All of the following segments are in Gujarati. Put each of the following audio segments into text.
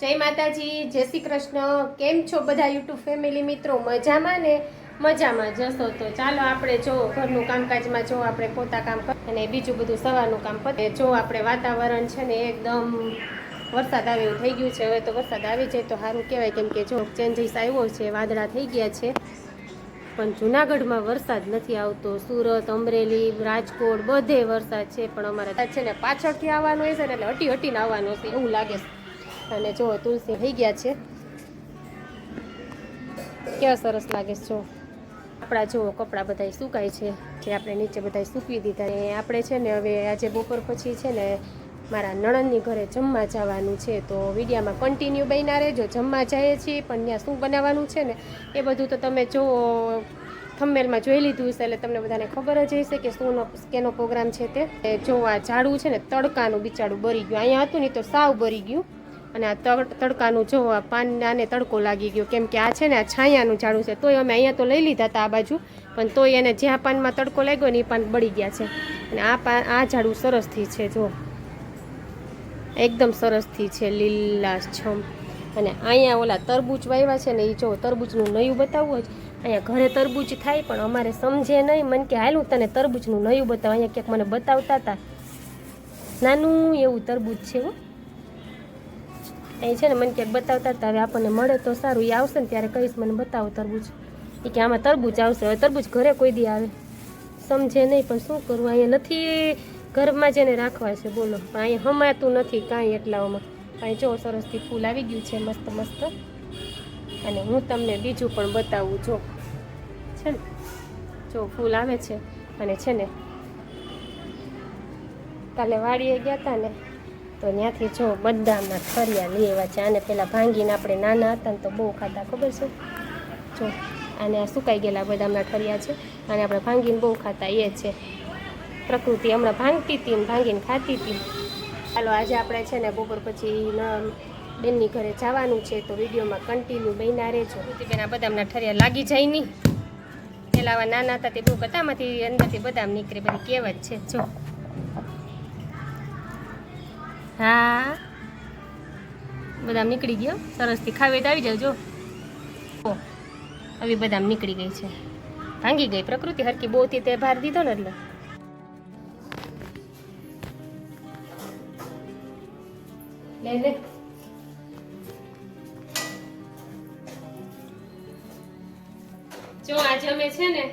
જય માતાજી, જય શ્રી કૃષ્ણ. કેમ છો બધા યુટ્યુબ ફેમિલી મિત્રો? મજામાં ને? મજામાં જશો તો ચાલો આપણે જો ઘરનું કામકાજમાં જો આપણે પોતા કામ અને બીજું બધું સવારનું કામ પતે જો આપણે વાતાવરણ છે ને એકદમ વરસાદ આવે એવું થઈ ગયું છે. હવે તો વરસાદ આવી જાય તો સારું કહેવાય. કેમ કે જો ચેન્જીસ આવ્યો છે, વાદળા થઈ ગયા છે. પણ જુનાગઢમાં વરસાદ નથી આવતો. સુરત, અમરેલી, રાજકોટ બધે વરસાદ છે. પણ અમારે છે ને પાછળથી આવવાનો હશે ને એટલે હટી હટીને આવવાનો છે એવું લાગે છે. અને જો તુલસી થઈ ગયા છે. કેવા સરસ લાગે છે જો. આપણા જો કપડાં બધાય સુકાય છે. જે આપણે નીચે બધાય સૂકવી દીધા અને આપણે છે ને હવે આજે બપોર પછી છે ને મારા નણંદની ઘરે જમવા જવાનું છે. તો વિડીયામાં કન્ટિન્યુ બન્યા રહેજો. જમવા જઈએ છીએ, પણ ત્યાં શું બનાવવાનું છે ને એ બધું તો તમે જો થંબેલમાં જોઈ લીધું હશે એટલે તમને બધાને ખબર જ હશે કે શું કેનો પ્રોગ્રામ છે તે. જો આ ઝાડું છે ને તડકાનું બિચારું બરી ગયું. અહીંયા હતું ને તો સાવ બરી ગયું. અને આ તડ, તડકાનું જો આ પાનને તડકો લાગી ગયો. કેમ કે આ છે ને આ છાયાનું ઝાડું છે. તોય અમે અહીંયા તો લઈ લીધા હતા આ બાજુ, પણ તોય એને જ્યાં પાનમાં તડકો લાગ્યો ને એ પાન બળી ગયા છે. અને આ પાન આ ઝાડું સરસથી છે, જો. એકદમ સરસથી છે, લીલાછમ. અને અહીંયા ઓલા તરબૂચ વાવ્યા છે ને એ જો તરબૂચનું નયું બતાવવું હોય. અહીંયા ઘરે તરબૂચ થાય, પણ અમારે સમજે નહીં. મને કે હાલું તને તરબૂચનું નયું બતાવ. અહીંયા ક્યાંક મને બતાવતા હતા. નાનું એવું તરબૂચ છે, હો. એ છે ને મને ક્યાંક બતાવતા હવે આપણને મળે તો સારું એ આવશે ને ત્યારે કહીશ, મને બતાવો તરબૂચ. એ કે, આમાં તરબૂચ આવશે, હવે તરબૂચ ઘરે કોઈ દી આવે. સમજે નહીં, પણ શું કરવું અહીંયા નથી, ઘરમાં જેને રાખવા છે, બોલો. અહીંયા હમાતું નથી કાંઈ એટલાઓમાં. અહીં જો સરસથી ફૂલ આવી ગયું છે, મસ્ત મસ્ત. અને હું તમને બીજું પણ બતાવું, જો. છે ને? જો ફૂલ આવે છે. અને છે ને, કાલે વાડીએ ગયા હતા ને તો ત્યાંથી જો બધામાં ઠરિયા આવ્યા છે. આને પેલા ભાંગીને આપણે નાના હતા ને તો બહુ ખાતા ખબર છે? જો, આને આ સુકાઈ ગયેલા બદામના ઠરિયા છે. અને આપણે ભાંગીને બહુ ખાતા, એ છે. પ્રકૃતિ હમણાં ભાંગતી હતી ને ભાંગીને ખાતી હતી. ચાલો આજે આપણે છે ને બપોર પછી બેનની ઘરે જવાનું છે તો વિડીયોમાં કન્ટિન્યુ બન્યા રહેજો. બેન આ બદામના ઠરિયા લાગી જાય નહીં. પેલા નાના હતા તે બહુ બધામાંથી અંદરથી બદામ નીકળે બધી કહેવત છે. જો. હા. બદામ નીકળી ગયો. સરસથી ખાવી આવી જાવ, જો. હવે બદામ નીકળી ગઈ છે. ભાંગી ગઈ. પ્રકૃતિ હરકી બહુ તે ભાર દીધો ને એટલે. લે લે. જો આજે અમે છે ને,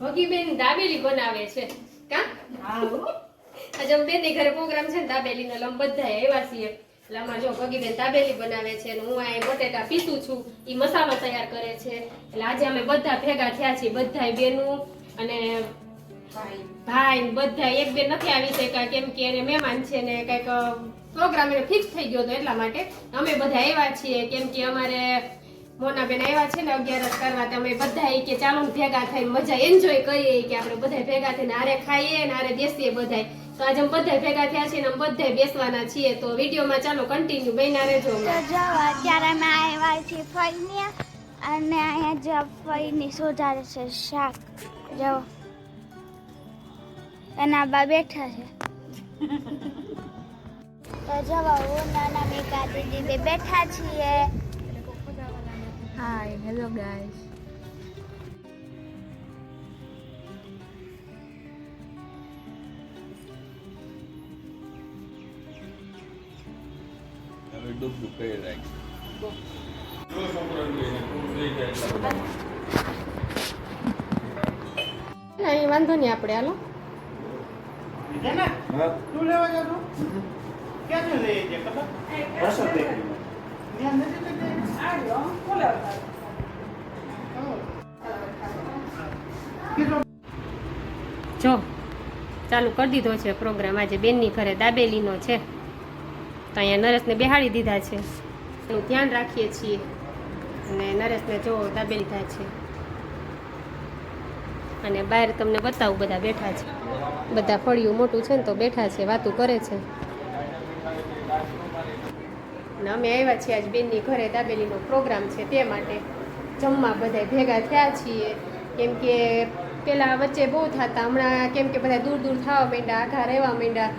ભગીબેન દાબેલી બનાવે છે. કા? આજે અમે બેનની ઘરે પ્રોગ્રામ છે ને તાબેલી એટલે અમે બધા આવ્યા છીએ. એટલે આમાં જો ભગીબેન તાબેલી બનાવે છે અને હું આ બટેટા પીસું છું. એ મસાલો તૈયાર કરે છે. એટલે આજે અમે બધા ભેગા થયા છીએ બધા બેનું અને ભાઈ. બધા એક બે નથી આવી શક્યા કેમ કે એને મહેમાન છે ને કંઈક પ્રોગ્રામ એને ફિક્સ થઈ ગયો હતો એટલા માટે અમે બધા આવ્યા છીએ. કેમ કે અમારે મોનાબેન આવ્યા છે ને અગિયારસ કરવા અમે બધા કે ચાલો ભેગા થઈ મજા એન્જોય કરીએ કે આપણે બધા ભેગા થઈને આરે ખાઈએ ને આરે બેસીએ બધા તો આજે અમે બધા ભેગા થયા છીએ ને અમે બધા બેસવાના છીએ. તો વિડીયોમાં ચાલો કન્ટિન્યુ બન્યા રહેજો તો જો અત્યારે અમે આવ્યા છીએ ફઈને અને અહીંયા જો ફળની સુધારે છે શાક. જો. એના બા બેઠા છે. તો જો હું નાના મેકા દીદી બેઠા છીએ. હાય હેલો ગાઈસ હવે ડૂબ ડૂબ કરી રાખી વાંધો નહીં આપણે હાલો. તું લેવા જતો લઈ જાય ખબર. જો ચાલુ કરી દીધો છે પ્રોગ્રામ આજે બેનની ઘરે દાબેલીનો છે. તો અહીંયા નરેશને બેહાડી દીધા છે. એનું ધ્યાન રાખીએ છીએ. અને નરેશને જો દાબેલી થાય છે. અને બહાર તમને બતાવું, બધા બેઠા છે. બધા ફળિયું મોટું છે ને તો બેઠા છે, વાતું કરે છે. અને અમે આવ્યા છીએ આજ બેનની ઘરે, દાબેલીનો પ્રોગ્રામ છે તે માટે. જમવા બધા ભેગા થયા છીએ. કેમ કે પેલા વચ્ચે બહુ થતા, હમણાં કેમ કે બધા દૂર દૂર થવા માંડ્યા, આઘા રહેવા માંડ્યા.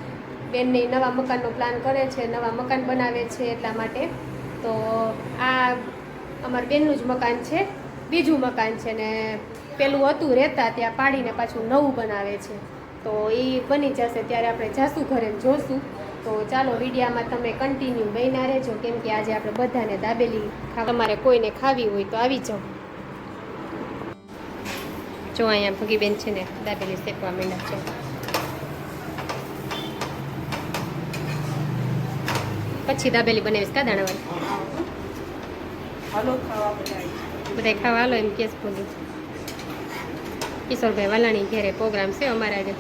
બેનની નવા મકાનનો પ્લાન કરે છે, નવા મકાન બનાવે છે એટલા માટે. તો આ અમારા બેનનું જ મકાન છે, બીજું મકાન છે ને પેલું હતું રહેતા ત્યાં પાડીને પાછું નવું બનાવે છે. તો એ બની જશે ત્યારે આપણે જાશું ઘરે જોશું. તો ચાલો વિડીયામાં તમે કન્ટિન્યુ બન્યા રહેજો, કેમ કે આજે આપણે બધાને દાબેલી તમારે કોઈને ખાવી હોય તો આવી જાઓ. જો અહીંયા ભગીબેન છે ને દાબેલી શેકવા માંડ્યા છે. પછી દાબેલી બનાવીશ કા દાણાવાળી? બધા બધા ખાવા હાલો એમ કેસ બોલું કિશોરભાઈ વાલાણી ઘેરે પ્રોગ્રામ છે અમારા આજે